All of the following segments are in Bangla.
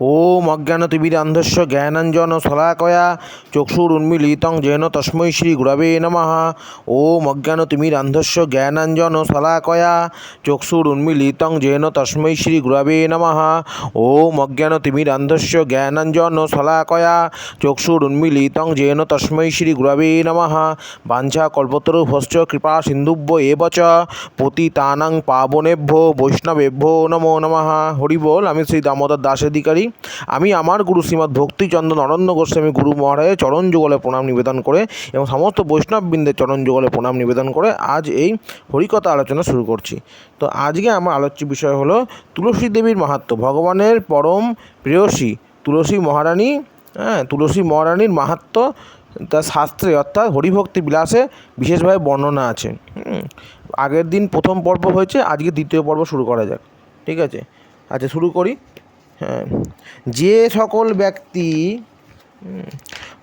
ওম অজ্ঞানতিবিরান্ধস্য জ্ঞানাঞ্জন শলাকয়া চক্ষুরুন্মিলিতং জৈন তস্মৈ শ্রী গুরবে নম। ওম জ্ঞানঞ্জন জ্ঞানাঞ্জন শলাকয়া চক্ষুরুন্মিলিতং জৈন তস্মৈ শ্রী গুরবে নম। ওম অজ্ঞানতিমিরান্ধস্য জ্ঞানাঞ্জন শলাকয়া চক্ষুরুন্মিলিতং জৈন তস্মৈ শ্রী গুরবে নম। বাঞ্ছা কল্পতরুভশ্চ কৃপা সিন্ধুভ্য এবচ পতিতানাং পাবনেভ্য বৈষ্ণবেভ্য নমো নমঃ। হরিবল, আমি শ্রী দামোদর দাস অধিকারী। আমি আমার গুরু শ্রীমৎ ভক্তিচন্দ্র নরেন্দ্র গোস্বামী গুরু মহারাজের চরণ যুগলে প্রণাম নিবেদন করে এবং সমস্ত বৈষ্ণববৃন্দের চরণ যুগলে প্রণাম নিবেদন করে আজ এই হরিকথা আলোচনা শুরু করছি। তো আজকে আমার আলোচ্য বিষয় হলো তুলসী দেবীর মাহাত্ম্য ভগবানের পরম প্রেয়সী তুলসী মহারানী হ্যাঁ তুলসী মহারানীর মাহাত্ম্য তার শাস্ত্রে অর্থাৎ হরিভক্তি বিলাসে বিশেষভাবে বর্ণনা আছে। আগের দিন প্রথম পর্ব হয়েছে, আজকে দ্বিতীয় পর্ব শুরু করা যাক। ঠিক আছে? আচ্ছা শুরু করি। হ্যাঁ যে সকল ব্যক্তি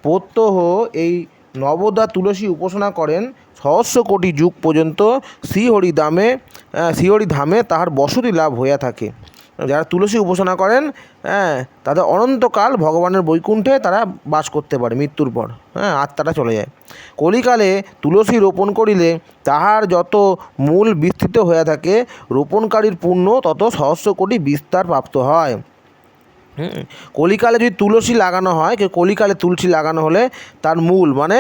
প্রত্যহ এই নবদা তুলসী উপাসনা করেন, সহস্র কোটি যুগ পর্যন্ত শ্রীহরি দামে শ্রীহরি ধামে তাহার বসতি লাভ হইয়া থাকে। যারা তুলসী উপাসনা করেন হ্যাঁ তাদের অনন্তকাল ভগবানের বৈকুণ্ঠে তারা বাস করতে পারে মৃত্যুর পর হ্যাঁ আত্মাটা চলে যায়। কলিকালে তুলসী রোপণ করিলে তাহার যত মূল বিস্তৃত হইয়া থাকে, রোপণকারীর পুণ্য তত সহস্র কোটি বিস্তার প্রাপ্ত হয়। হুম। কলিকালে যদি তুলসী লাগানো হয়, কে কলিকালে তুলসী লাগানো হলে তার মূল মানে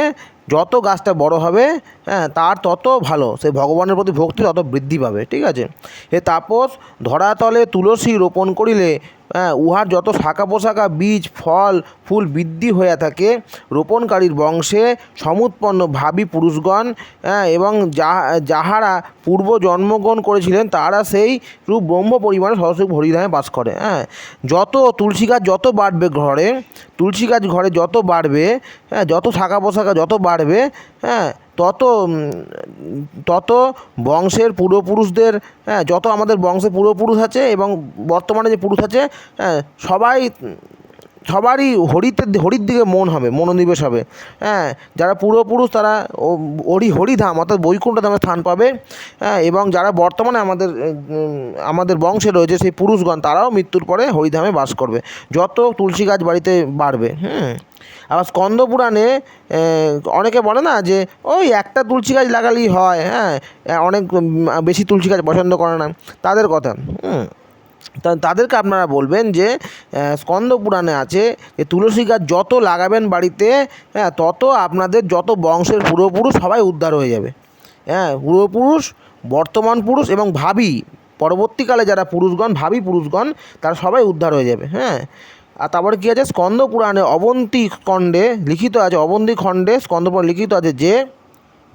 যত গাছটা বড় হবে হ্যাঁ তার তত ভালো। সে ভগবানের প্রতি ভক্তি তত বৃদ্ধি পাবে, ঠিক আছে? হে তাপস ধরাতলে তুলসী রোপণ করিলে উহার যত শাখা পোশাখা বীজ, ফল, ফুল বৃদ্ধি হইয়া থাকে, রোপণকারীর বংশে সমুৎপন্ন ভাবী পুরুষগণ হ্যাঁ এবং যাহা, যাহারা পূর্ব জন্মগ্রহণ করেছিলেন তারা সেই রূপ ব্রহ্ম পরিমাণে সরস্বতী হরিধামে বাস করে হ্যাঁ। যত তুলসী গাছ যত বাড়বে ঘরে, তুলসী গাছ ঘরে যত বাড়বে হ্যাঁ যত শাখা পোশাখা যত বাড়বে হ্যাঁ তত তত বংশের পূর্বপুরুষদের হ্যাঁ যত আমাদের বংশে পূর্বপুরুষ আছে এবং বর্তমানে যে পুরুষ আছে হ্যাঁ সবাই সবারই হরিতে, হরির দিকে মন হবে, মনোনিবেশ হবে। হ্যাঁ যারা পূর্বপুরুষ তারা হরি হরিধাম, অর্থাৎ বৈকুণ্ঠ ধামে স্থান পাবে। হ্যাঁ এবং যারা বর্তমানে আমাদের আমাদের বংশে রয়েছে সেই পুরুষগণ, তারাও মৃত্যুর পরে হরিধামে বাস করবে। যত তুলসী গাছ বাড়িতে বাড়বে, হুম। আবার স্কন্দ পুরাণে অনেকে বলে না যে, ওই একটা তুলসী গাছ লাগালেই হয় হ্যাঁ। অনেক বেশি তুলসী গাছ পছন্দ করে না, তাদের কথা, হুম। তাদেরকে আপনারা বলবেন যে স্কন্দ পুরাণে আছে যে, তুলসী গাছ যত লাগাবেন বাড়িতে হ্যাঁ তত আপনাদের যত বংশের পূর্বপুরুষ সবাই উদ্ধার হয়ে যাবে। হ্যাঁ পূর্বপুরুষ, বর্তমান পুরুষ এবং ভাবি, পরবর্তীকালে যারা পুরুষগণ, ভাবি পুরুষগণ, তারা সবাই উদ্ধার হয়ে যাবে হ্যাঁ। আর তারপরে কী আছে? স্কন্দ পুরাণে অবন্তী খণ্ডে লিখিত আছে অবন্তী খণ্ডে স্কন্দ পুরাণে লিখিত আছে যে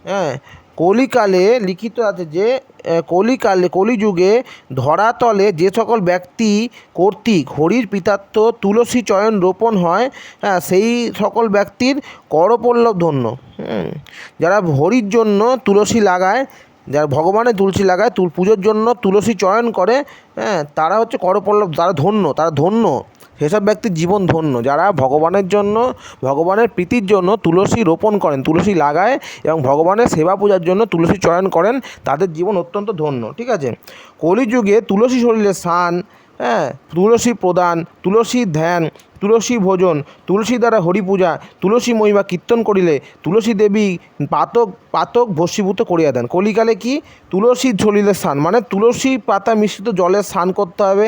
হ্যাঁ কলিকালে লিখিত আছে যে কলিকালে, কলিযুগে ধরাতলে যে সকল ব্যক্তি কর্তৃক হরির পিতাত্ব তুলসী চয়ন রোপণ হয় হ্যাঁ সেই সকল ব্যক্তির করপল্লব ধন্য যারা হরির জন্য তুলসী লাগায়, যারা ভগবানের তুলসী লাগায়, তুল, পুজোর জন্য তুলসী চয়ন করে হ্যাঁ তারা হচ্ছে করপল্লব, তারা ধন্য তারা ধন্য। সেসব ব্যক্তির জীবন ধন্য, যারা ভগবানের জন্য, ভগবানের প্রীতির জন্য তুলসী রোপণ করেন, তুলসী লাগায় এবং ভগবানের সেবা পূজার জন্য তুলসী চয়ন করেন, তাদের জীবন অত্যন্ত ধন্য, ঠিক আছে? কলিযুগে তুলসী শরীরে স্নান হ্যাঁ তুলসী প্রদান, তুলসী ধ্যান তুলসী ভোজন, তুলসী দ্বারা হরি পূজা, তুলসী মহিমা কীর্তন করিলে তুলসী দেবী পাতক পাতক ভস্মীভূত করিয়া দেন। কলিকালে কি? তুলসী ঝলিলে স্নান। মানে তুলসী পাতা মিশ্রিত জলে স্নান করতে হবে,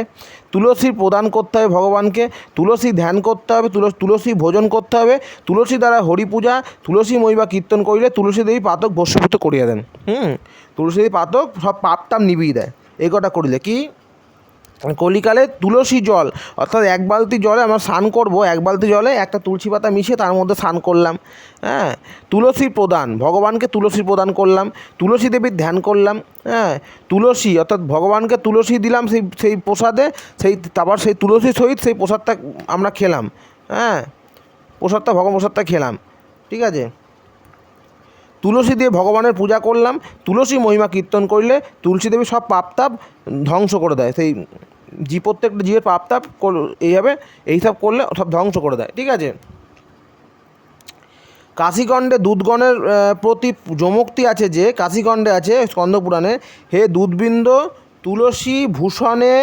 তুলসী প্রদান করতে হবে ভগবানকে, তুলসী ধ্যান করতে হবে, তুলসী ভোজন করতে হবে, তুলসী দ্বারা হরি পূজা, তুলসী মহিমা কীর্তন করিলে তুলসী দেবী পাতক ভস্মীভূত করিয়া দেন। হুম, তুলসী দেবী পাতক সব পাপটাম নিবিয়ে দেয়। এই কটা করিলে কি? কলিকালে তুলসী জল, অর্থাৎ এক বালতি জলে আমরা স্নান করব, এক বালতি জলে একটা তুলসী পাতা মিশিয়ে তার মধ্যে স্নান করলাম হ্যাঁ? তুলসী প্রদান, ভগবানকে তুলসী প্রদান করলাম, তুলসী দেবীর ধ্যান করলাম হ্যাঁ? তুলসী, অর্থাৎ ভগবানকে তুলসী দিলাম সেই সেই প্রসাদে, সেই, তারপর সেই তুলসী সহিত সেই প্রসাদটা আমরা খেলাম হ্যাঁ? প্রসাদটা, ভগবান প্রসাদটা খেলাম, ঠিক আছে? তুলসী দিয়ে ভগবানের পূজা করলাম, তুলসী মহিমা কীর্তন করলে তুলসী দেবী সব পাপতাপ ধ্বংস করে দেয়। সেই জি প্রত্যেকটা জীবের পাপতাপ এইভাবে এইসব করলে সব ধ্বংস করে দেয়। ঠিক আছে? কাশীগণ্ডে দুধগণের প্রতি যমুক্তি আছে যে কাশীগণ্ডে আছে স্কন্দপুরাণে, হে দুধবিন্দ, তুলসী ভূষণে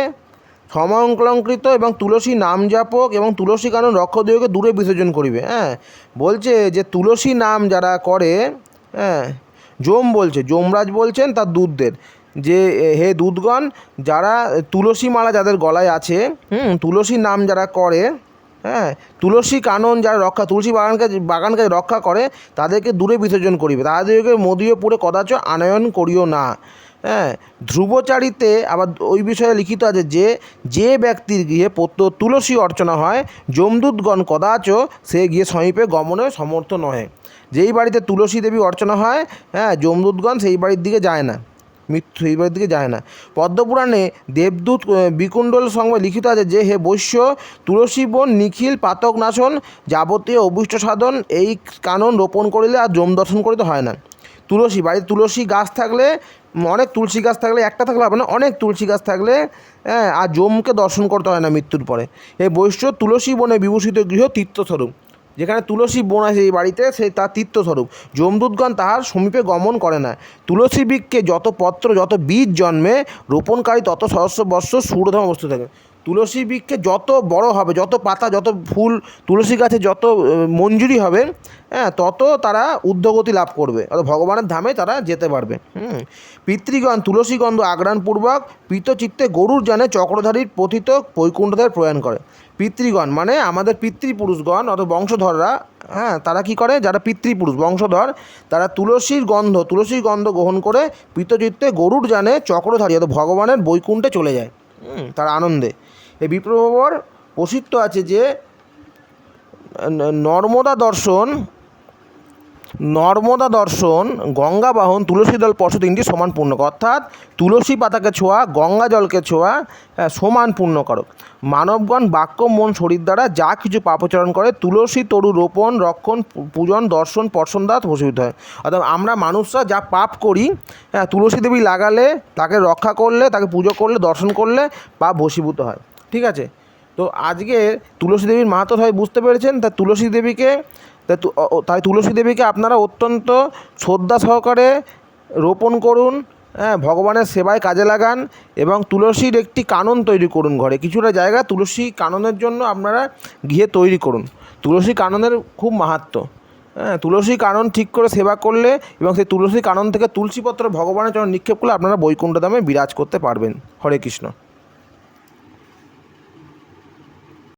সমঙ্কলঙ্কৃত এবং তুলসী নাম জাপক এবং তুলসী কানন রক্ষদেহকে দূরে বিসর্জন করিবে। হ্যাঁ বলছে যে তুলসী নাম যারা করে হ্যাঁ যম বলছে, যমরাজ বলছেন তার দূতদের, যে হে দুধগণ যারা তুলসী মালা যাদের গলায় আছে, হুম তুলসী নাম যারা করে হ্যাঁ তুলসী কানন যারা রক্ষা, তুলসী বাগানকে বাগানকে রক্ষা করে, তাদেরকে দূরে বিসর্জন করিবে। তাদেরকে মদীয় পুরে কদাচ আনয়ন করিও না। হ্যাঁ ধ্রুবচারিতে আবার ওই বিষয়ে লিখিত আছে যে যে ব্যক্তির গৃহে প্রত্য তুলসী অর্চনা হয়, যমদূতগণ কদাচ সে গিয়ে সমীপে গমনে সমর্থ নহে যেই বাড়িতে তুলসী দেবী অর্চনা হয় হ্যাঁ যমদূতগণ সেই বাড়ির দিকে যায় না। মৃত্যু সেই বাড়ির দিকে যায় না। পদ্মপুরাণে দেবদূত বিকুণ্ডল সঙ্গে লিখিত আছে যে, হে বৈশ্য, তুলসী বন, নিখিল, পাতক নাশন, যাবতীয় অভীষ্ট সাধন, এই কানন রোপণ করিলে আর যম দর্শন করিতে হয় না। তুলসী, বাড়িতে তুলসী গাছ থাকলে, অনেক তুলসী গাছ থাকলে, একটা থাকলে হবে না, অনেক তুলসী গাছ থাকলে হ্যাঁ আর যমকে দর্শন করতে হয় না মৃত্যুর পরে। এই বৈশ্য, তুলসী বনে বিভূষিত গৃহ তীর্থস্বরূপ। যেখানে তুলসী বোন আছে এই বাড়িতে সেই তার তীর্থস্বরূপ। যমদূতগণ তাহার সমীপে গমন করে না তুলসী বৃক্ষে যত পত্র, যত বীজ জন্মে, রোপণকারী তত সহস্র বর্ষ সূর্যধম বস্তু থাকে। তুলসী বৃক্ষে যত বড় হবে, যত পাতা, যত ফুল, তুলসী গাছে যত মঞ্জুরি হবে হ্যাঁ তত তারা ঊর্ধ্বগতি লাভ করবে। অর্থাৎ ভগবানের ধামে তারা যেতে পারবে। হুম। পিতৃগণ তুলসীগন্ধ আগ্রাণপূর্বক চিত্তে গরুর জানে চক্রধারীর পথিত বৈকুণ্ঠদের প্রয়াণ করে। পিতৃগণ মানে আমাদের পিতৃপুরুষগণ অর্থাৎ বংশধররা হ্যাঁ তারা কি করে? যারা পিতৃপুরুষ, বংশধর, তারা তুলসীর গন্ধ তুলসীর গন্ধ গ্রহণ করে পিতচিত্তে গরুর জানে চক্রধারী অর্থাৎ ভগবানের বৈকুণ্ঠে চলে যায় তার আনন্দে। এই বিপ্রবর প্রসিদ্ধ আছে যে নর্মদা দর্শন নর্মদা দর্শন গঙ্গা বাহন তুলসী দল স্পর্শ তিনটি সমান পূর্ণক অর্থাৎ তুলসী পাতাকে ছোঁয়া গঙ্গা জলকে ছোঁয়া হ্যাঁ, সমান পূর্ণকারক মানবগণ বাক্য মন শরীর দ্বারা যা কিছু পাপচরণ করে তুলসী তরু রোপণ রক্ষণ পূজন দর্শন পর্ষণ দ্বারা প্রসূত হয়। অর্থাৎ আমরা মানুষরা যা পাপ করি হ্যাঁ তুলসী দেবী লাগালে তাকে রক্ষা করলে তাকে পুজো করলে দর্শন করলে পাপ ভসীভূত হয়। ঠিক আছে? তো আজকে তুলসী দেবীর মাহাত্ম সবাই বুঝতে পেরেছেন, তা তুলসী দেবীকে তাই তুলসী দেবীকে আপনারা অত্যন্ত শ্রদ্ধা সহকারে রোপণ করুন হ্যাঁ ভগবানের সেবায় কাজে লাগান এবং তুলসীর একটি কানন তৈরি করুন ঘরে। কিছুটা জায়গা তুলসী কাননের জন্য আপনারা গিয়ে তৈরি করুন। তুলসী কাননের খুব মাহাত্ম্য হ্যাঁ তুলসী কানন ঠিক করে সেবা করলে এবং সেই তুলসী কানন থেকে তুলসীপত্র ভগবানের জন্য নিক্ষেপ করলে আপনারা বৈকুণ্ঠ ধামে বিরাজ করতে পারবেন। হরে কৃষ্ণ।